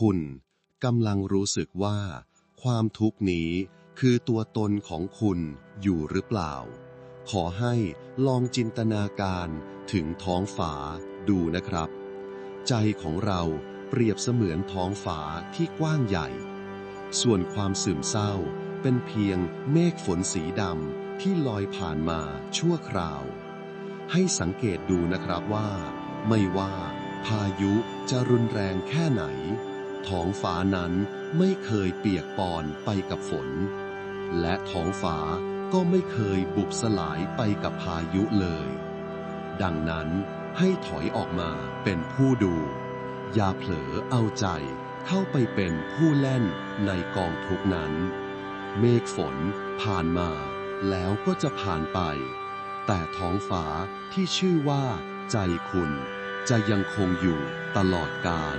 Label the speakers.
Speaker 1: คุณกำลังรู้สึกว่า ความทุกข์นี้คือตัวตนของคุณอยู่หรือเปล่า ขอให้ลองจินตนาการถึงท้องฟ้าดูนะครับ ใจของเราเปรียบเสมือนท้องฟ้าที่กว้างใหญ่ ส่วนความซึมเศร้าเป็นเพียงเมฆฝนสีดำที่ลอยผ่านมาชั่วคราว ให้สังเกตดูนะครับว่า ไม่ว่าพายุจะรุนแรงแค่ไหน ท้องฟ้านั้นไม่เคยเปียกปอนไปกับฝน และท้องฟ้าก็ไม่เคยบุบสลายไปกับพายุเลย ดังนั้นให้ถอยออกมาเป็นผู้ดู อย่าเผลอเอาใจเข้าไปเป็นผู้เล่นในกองทุกนั้น เมฆฝนผ่านมาแล้วก็จะผ่านไป แต่ท้องฟ้าที่ชื่อว่าใจคุณ จะยังคงอยู่ตลอดกาล